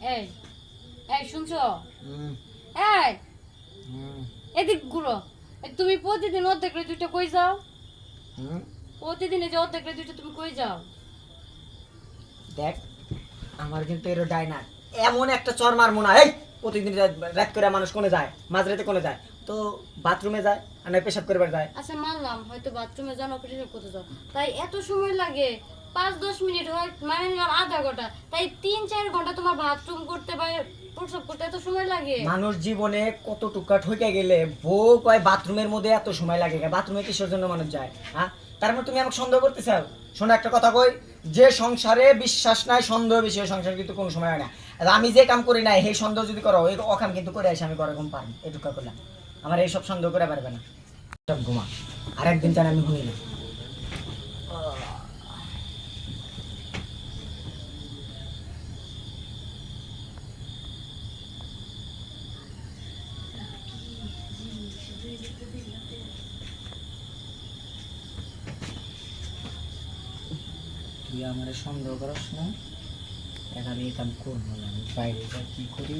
এই এই শুনছো? এই এদিকগুলো তুমি প্রতিদিন অর্ধেক দুইটা কই যাও? প্রতিদিন এই যে অর্ধেক দুইটা তুমি কই যাও? দেখ আমার কিন্তু এর ডাই না। এমন একটা চর মারমো না। এই প্রতিদিন রাত- রাত করে মানুষ কোনে যায়? মাঝরাতে কোনে যায়? তো বাথরুমে যায় আর পেশাব করবার যায়? আচ্ছা মানলাম। হয়তো বাথরুমে যাও না পেশাব করতে যাও। তাই এত সময় লাগে। পাঁচ, দশ মিনিট হয় মানে নিলাম আধা ঘণ্টা। তাই তিন, চার ঘণ্টা তোমার বাথরুম করতে এত সময় লাগে? মানুষ জীবনে কত টুকা ঠকে গেলে বউ কয় বাথরুমের মধ্যে এত সময় লাগে বাথরুমে কিসের জন্য মানুষ যায় হ্যাঁ? তার মধ্যে তুমি আমাকে সন্দেহ করতে চাও শোনো, একটা কথা কই, যে সংসারে বিশ্বাস নাই, সন্দেহ বিষয়ে সংসার কিন্তু কোনো সময় হয় না। আর আমি যে কাম করি না এই সন্দেহ যদি করো এই অকাম কিন্তু করে আসে, আমি করে ঘুম পারি এটুকা করলাম। আমার এইসব সন্দেহ করে পারবে না। সব ঘুমা। আর একদিন চান আমি ঘুমি না আমার সন্দেহ করাস না। এখন আমি এই কাম করব না। আমি বাইরে যা কি করি?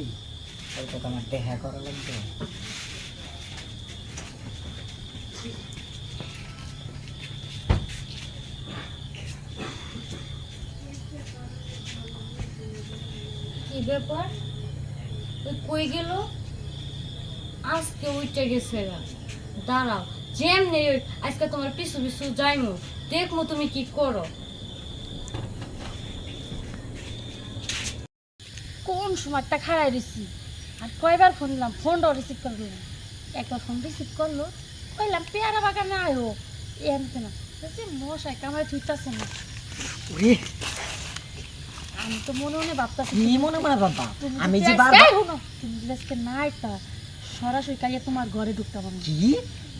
তো আমার দেখা করা লাগবে। কি ব্যাপার? ওই কই গেল? আজকে উইটা গেছে দাঁড়াও, যেমনি আজকে তোমার পিছু পিছু যাইমু। দেখমু তুমি কি করো। কোন সময়টা খাড়াই দিছি? আর কয়বার ফোন দিলাম? ফোনটাও রিসিভ করে দিলাম একবার ফোন রিসিভ করল। কইলাম পেয়ারা বাগানে আয়ো। এনতে না। মশাই কামাই থুইতাছে না। আমি তো মনে মনে ভাবতাছি মনে মনে বাবা আমি যে বারবার তুমি আজকে নাই তা সরাসরি কাইয়া তোমার ঘরে ঢুকতে পারব কি?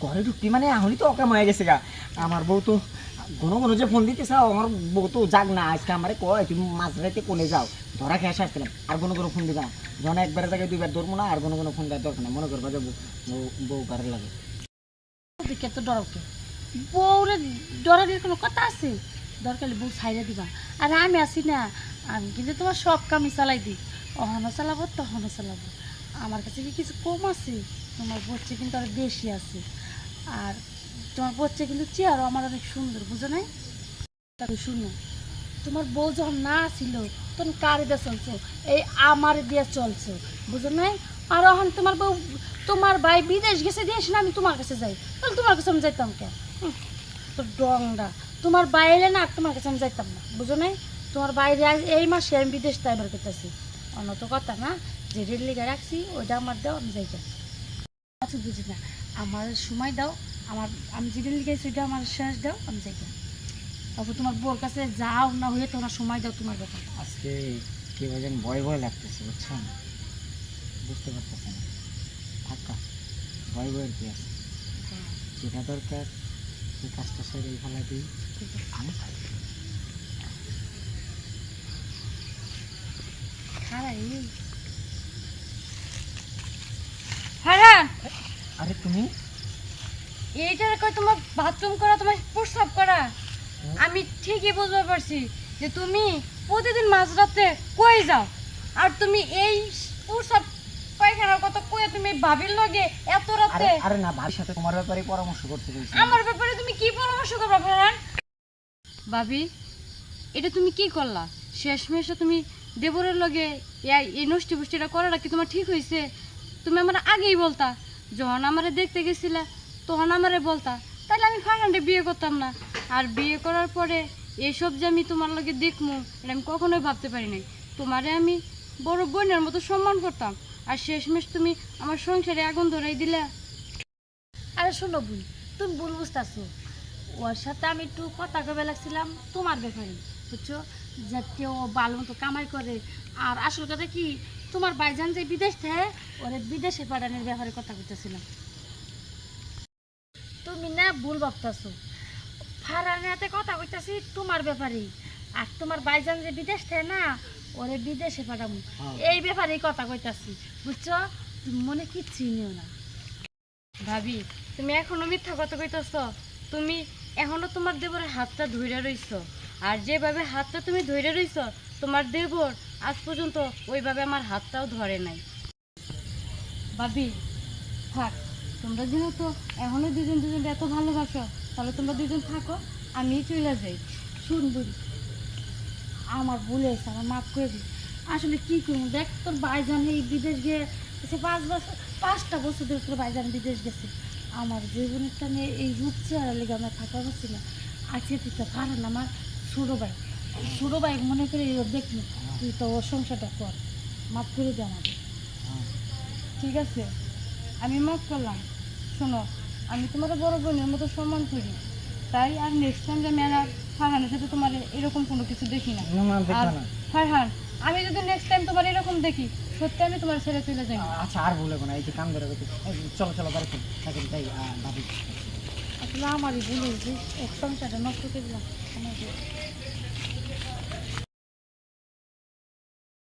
ঘরে ঢুকতি মানে এখনই তো অকাম হয়ে গেছে গা। আমার বউ তো ঘন ঘন যে ফোন দিতে চাও, আমার বউ তো যাক না আজকে আমারে কয়, তুমি মাঝরাতে কোনে যাও? ধরা খেয়ে আসছিলাম, আর কোনো কোনো ফোন দিবা না। যখন একবার জায়গায় দুইবার ধরবো না, আর কোনো কোনো ফোন দেওয়ার দরকার না মনে করবা যে বউ- কারে লাগে। দিকে তো ডরকে বউরে ডরানোর কোনো কথা আছে? দরকার বউ ছাইড়ে দিবা। আর আমি আছি না, আমি কিন্তু তোমার সব কামই চালাই দিই। অহনো চালাবো তখনও চালাবো। আমার কাছে কি কিছু কম আছে? তোমার বচ্চে কিন্তু আরও বেশি আছে। আর তোমার বচ্চে কিন্তু চেয়ারও আমার অনেক সুন্দর, বুঝো নাই? তবে শুনো, তোমার বউ যখন না ছিল, তখন কারে দিয়ে চলছো? এই আমার দিয়ে চলছো, বুঝো নাই? আর এখন তোমার বউ, তোমার ভাই বিদেশ গেছে দিয়ে না আমি তোমার কাছে যাই? তাহলে তোমার কাছে আমি যাইতাম কে তো ডংটা তোমার বাইরে না আর তোমার কাছে আমি যাইতাম না, বুঝো নাই? তোমার বাইরে এই মাসে আমি বিদেশ টাইবার করতেছি, অন্য তো কথা না, যে রেল লিগা রাখছি, ওইটা আমার দাও, আমি যাইতাম আচ্ছা বুঝি না, আমার সময় দাও। আমার আমি যে রেল সেটা আমার শেষ দাও আমি যাই তারপর তোমার বোর কাছে যাও না হয়ে তোমার সময় দাও তোমার ব্যাপার। আজকে কি যেন ভয় ভয় লাগতেছে বুঝছেন বুঝতে পারতেছে না। থাকা ভয় ভয়ের কি আছে? যেটা দরকার সেই কাজটা সেরে ফেলা দিই। আমি খাই। হ্যাঁ। আরে তুমি? এইটার কয় তোমার বাথরুম করা তোমার প্রস্রাব করা। আমি ঠিকই বুঝতে পারছি যে তুমি প্রতিদিন মাঝরাতে কই যাও? আর তুমি এই প্রস্রাব পায়খানার কথা কয়ে তুমি ভাবির লগে এত রাতে আরে না ভাবির সাথে তোমার ব্যাপারে পরামর্শ করতে চাইছি। আমার ব্যাপারে তুমি কি পরামর্শ করবা ফেরান ভাবি এটা তুমি কি করলা? শেষমেশে তুমি দেবরের লগে এই- এই নষ্টি পুষ্টিটা করাটা কি তোমার ঠিক হয়েছে তুমি আমার আগেই বলতা। যখন আমারে দেখতে গেছিলা তখন আমারে বলতা তাহলে আমি ফাঁকান্ডে বিয়ে করতাম না। আর বিয়ে করার পরে এইসব যে আমি তোমার লগে দেখমু, এটা আমি কখনোই ভাবতে পারি নাই। তোমারে আমি বড় বোনের মতো সম্মান করতাম। আর শেষমেশ তুমি আমার সংসারে আগুন ধরাই দিলা। আরে শোনো বুই তুমি ভুল বুঝতেছো। ওর সাথে আমি একটু কথা কবে লাগছিলাম, তোমার ব্যাপারে, বুঝছ? যাতে ও ভালো মতো কামাই করে। আর আসল কথা কি, তোমার ভাইজান যে বিদেশ থেকে, ওরে বিদেশে পাঠানোর ব্যাপারে কথা বলতেছিলাম তুমি না ভুল ভাবতেছো। ফারানের হাতে কথা কইতাছি তোমার ব্যাপারে। আর তোমার বাইজান যে বিদেশ থেকে না ওরে বিদেশে পাঠাবো হ্যাঁ। এই ব্যাপারেই কথা কইতাছি। বুঝছ? তুমি মনে কিচ্ছু নিও না। ভাবি তুমি এখনও মিথ্যা কথা কইতেছ। তুমি এখনও তোমার দেবরের হাতটা ধইরা রইছ। আর যেভাবে হাতটা তুমি ধইরা রইছ তোমার দেবর আজ পর্যন্ত ওইভাবে আমার হাতটাও ধরে নাই। ভাবি থাক। তোমরা যেহেতু এখনও দুজন দুজন এত ভালোবাসো তাহলে তোমরা দুজন থাকো আমি চলে যাই। শুন বুড়ি আমার ভুল হয়েছে আমার মাফ করে দিই আসলে কি করব? দেখ তোর বাইজান এই বিদেশ গিয়ে সে পাঁচ বছর পাঁচটা বছর ধরে তোর বাইজান বিদেশ গেছে। আমার জীবনেরটা নিয়ে এই রূপ চেহারা লেগে আমরা থাকা পারছি না। আজকে তুই তো পারেন আমার ছোটো ভাই। ছোটো ভাই মনে করে দেখলি তুই তো ওর সংসারটা কর। মাফ করে দে আমাকে। ঠিক আছে? আমি মাফ করলাম। শোনো আমি তোমার বড় বোনের মতো সম্মান করি। তাই আর নেক্সট টাইম যে মেলা ফারহানের সাথে তোমার এরকম কোনো কিছু দেখি না। আর ফারহান আমি যদি নেক্সট টাইম তোমার এরকম দেখি সত্যি আমি তোমার ছেড়ে চলে যাই। আচ্ছা আর ভুলে না এই যে কাম ধরে গেছে চলো চলো বাড়ি থাকেন তাই আসলে আমারই ভুল হয়েছে। এক সংসারটা নষ্ট করে দিলাম।